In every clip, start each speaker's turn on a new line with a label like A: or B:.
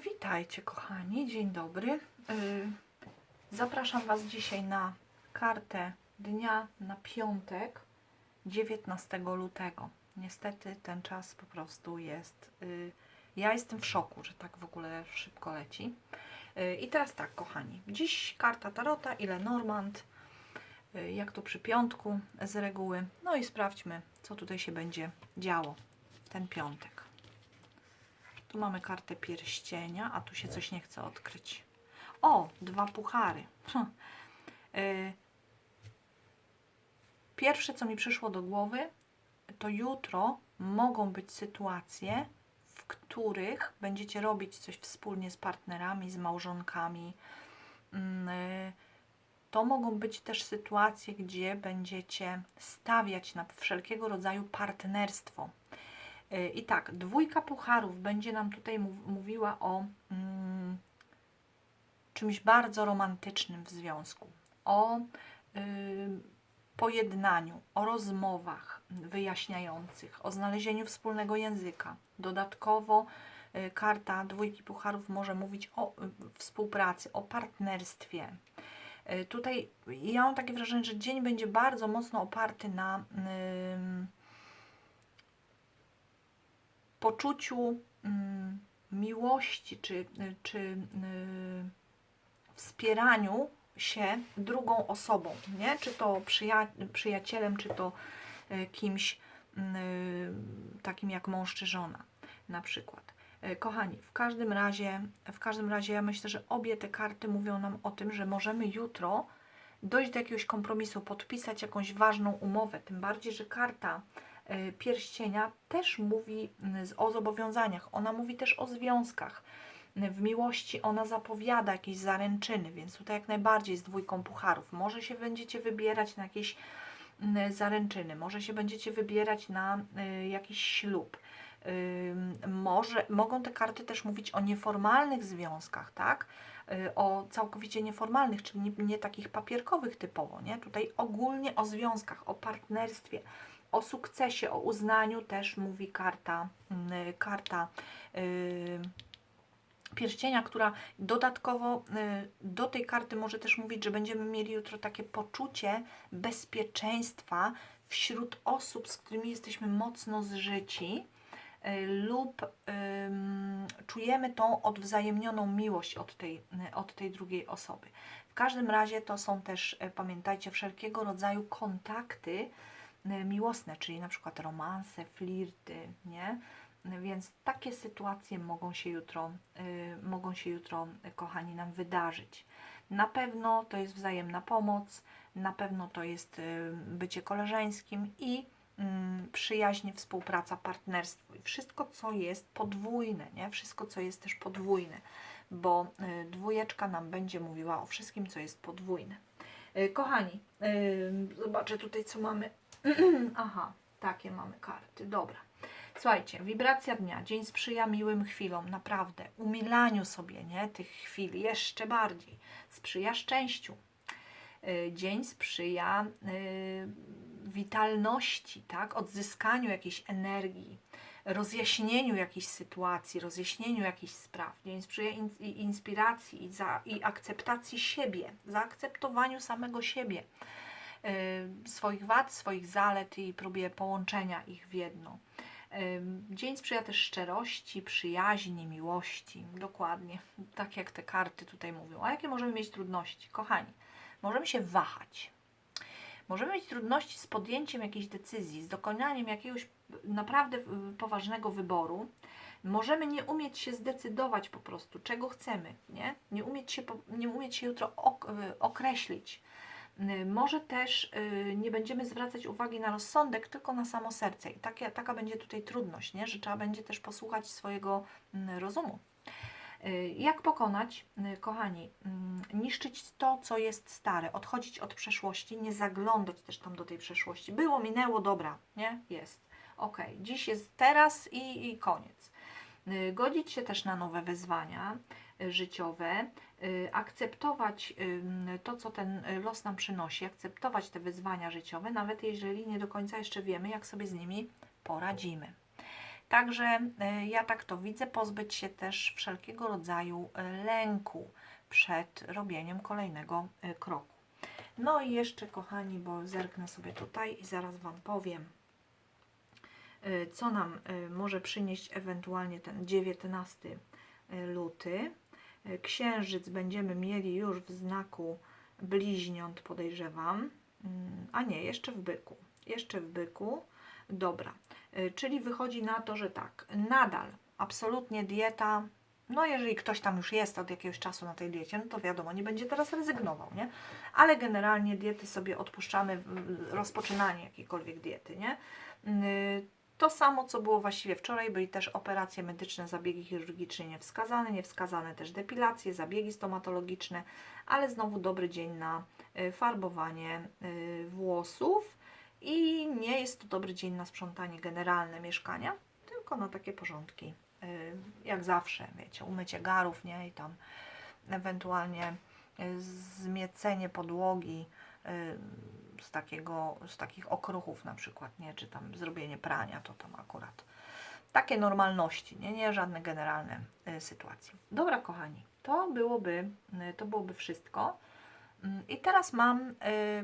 A: Witajcie kochani, dzień dobry. Y, Zapraszam Was dzisiaj na kartę dnia na piątek 19 lutego. Niestety ten czas po prostu jest. y, Ja jestem w szoku, że tak w ogóle szybko leci. Y, I teraz tak, kochani. Dziś karta Tarota, ile Normand, jak to przy piątku z reguły. No i sprawdźmy, co tutaj się będzie działo w ten piątek. Tu mamy kartę pierścienia, a tu się coś nie chce odkryć. O, dwa puchary. Hm. Y, Pierwsze, co mi przyszło do głowy, to jutro mogą być sytuacje, w których będziecie robić coś wspólnie z partnerami, z małżonkami. Mm, y, To mogą być też sytuacje, gdzie będziecie stawiać na wszelkiego rodzaju partnerstwo. Y, I tak, dwójka pucharów będzie nam tutaj mów- mówiła o mm, czymś bardzo romantycznym w związku, o y, pojednaniu, o rozmowach wyjaśniających, o znalezieniu wspólnego języka. Dodatkowo y, karta dwójki pucharów może mówić o y, współpracy, o partnerstwie. Y, Tutaj ja mam takie wrażenie, że dzień będzie bardzo mocno oparty na poczuciu mm, miłości czy, czy y, wspieraniu się drugą osobą, nie? Czy to przyja przyjacielem, czy to y, kimś y, takim jak mąż czy żona na przykład. Kochani, w każdym razie, w każdym razie ja myślę, że obie te karty mówią nam o tym, że możemy jutro dojść do jakiegoś kompromisu, podpisać jakąś ważną umowę, tym bardziej, że karta pierścienia też mówi z- o zobowiązaniach, ona mówi też o związkach. W miłości ona zapowiada jakieś zaręczyny, więc tutaj jak najbardziej z dwójką pucharów. Może się będziecie wybierać na jakieś y, zaręczyny, może się będziecie wybierać na y, jakiś ślub. Może, mogą te karty też mówić o nieformalnych związkach, tak? Y, O całkowicie nieformalnych, czyli nie, nie takich papierkowych typowo, nie? Tutaj ogólnie o związkach, o partnerstwie, o sukcesie, o uznaniu też mówi karta, y, karta y, pierścienia, która dodatkowo y, do tej karty może też mówić, że będziemy mieli jutro takie poczucie bezpieczeństwa wśród osób, z którymi jesteśmy mocno zżyci lub ym, czujemy tą odwzajemnioną miłość od tej, od tej drugiej osoby. W każdym razie to są też, pamiętajcie, wszelkiego rodzaju kontakty miłosne, czyli na przykład romanse, flirty, nie? Więc takie sytuacje mogą się jutro, y, mogą się jutro, y, kochani, nam wydarzyć. Na pewno to jest wzajemna pomoc, na pewno to jest bycie koleżeńskim i mm, przyjaźń, współpraca, partnerstwo wszystko, co jest podwójne, nie? Wszystko, co jest też podwójne, bo dwójeczka nam będzie mówiła o wszystkim, co jest podwójne. Kochani, zobaczę tutaj, co mamy. Aha, takie mamy karty, dobra. Słuchajcie, wibracja dnia, dzień sprzyja miłym chwilom, naprawdę, umilaniu sobie, nie, tych chwil jeszcze bardziej, sprzyja szczęściu. Y, Dzień sprzyja y, witalności, tak, odzyskaniu jakiejś energii, rozjaśnieniu jakiejś sytuacji, rozjaśnieniu jakichś spraw. Dzień sprzyja inspiracji i, za, i akceptacji siebie, zaakceptowaniu samego siebie, swoich wad, swoich zalet i próbie połączenia ich w jedno. Ym, Dzień sprzyja też szczerości, przyjaźni, miłości. Dokładnie, tak jak te karty tutaj mówią. A jakie możemy mieć trudności? Kochani, możemy się wahać. Możemy mieć trudności z podjęciem jakiejś decyzji, z dokonaniem jakiegoś naprawdę y, poważnego wyboru. Możemy nie umieć się zdecydować po prostu, czego chcemy, nie? Nie umieć się, nie umieć się jutro ok, y, określić. Y, Może też y, nie będziemy zwracać uwagi na rozsądek, tylko na samo serce. I taka będzie tutaj trudność, nie? że trzeba będzie też posłuchać swojego mm, rozumu. Y, Jak pokonać, kochani, mm, niszczyć to, co jest stare, odchodzić od przeszłości, nie zaglądać też tam do tej przeszłości. Było, minęło, dobra, nie? Jest. Ok, dziś jest teraz i, i koniec. Godzić się też na nowe wyzwania życiowe, y, akceptować ym, to, co ten y, los nam przynosi, akceptować te wyzwania życiowe, nawet jeżeli nie do końca jeszcze wiemy, jak sobie z nimi poradzimy. Także y, ja tak to widzę, pozbyć się też wszelkiego rodzaju y, lęku przed robieniem kolejnego y, kroku. No i jeszcze, kochani, bo zerknę sobie tutaj i zaraz Wam powiem, y, co nam y, może przynieść ewentualnie ten 19 y, luty. Y, Księżyc będziemy mieli już w znaku bliźniąt, podejrzewam. Mm, A nie, jeszcze w byku. Jeszcze w byku. Dobra. Y, Czyli wychodzi na to, że tak, nadal absolutnie dieta. No, jeżeli ktoś tam już jest od jakiegoś czasu na tej diecie, no to wiadomo, nie będzie teraz rezygnował, nie? Ale generalnie diety sobie odpuszczamy, rozpoczynanie jakiejkolwiek diety, nie? To samo, co było właściwie wczoraj, byli też operacje medyczne, zabiegi chirurgiczne niewskazane, niewskazane też depilacje, zabiegi stomatologiczne, ale znowu dobry dzień na y, farbowanie y, włosów. I nie jest to dobry dzień na sprzątanie generalne mieszkania, tylko na takie porządki, y, jak zawsze, wiecie, umycie garów, nie, i tam ewentualnie zmiecenie podłogi z, takiego, z takich okruchów na przykład, nie, czy tam zrobienie prania, to tam akurat takie normalności, nie, nie żadne generalne y, sytuacje. Dobra, kochani, to byłoby, y, to byłoby wszystko. Mm, I teraz mam, y,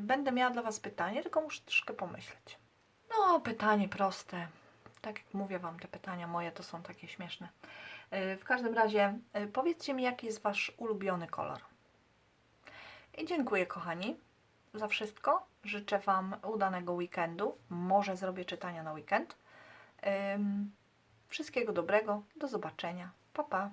A: będę miała dla Was pytanie, tylko muszę troszkę pomyśleć. No, pytanie proste. Tak jak mówię Wam, te pytania moje to są takie śmieszne. Y, w każdym razie, y, powiedzcie mi, jaki jest Wasz ulubiony kolor. I dziękuję, kochani, za wszystko. Życzę Wam udanego weekendu. Może zrobię czytania na weekend. Wszystkiego dobrego. Do zobaczenia. Pa, pa.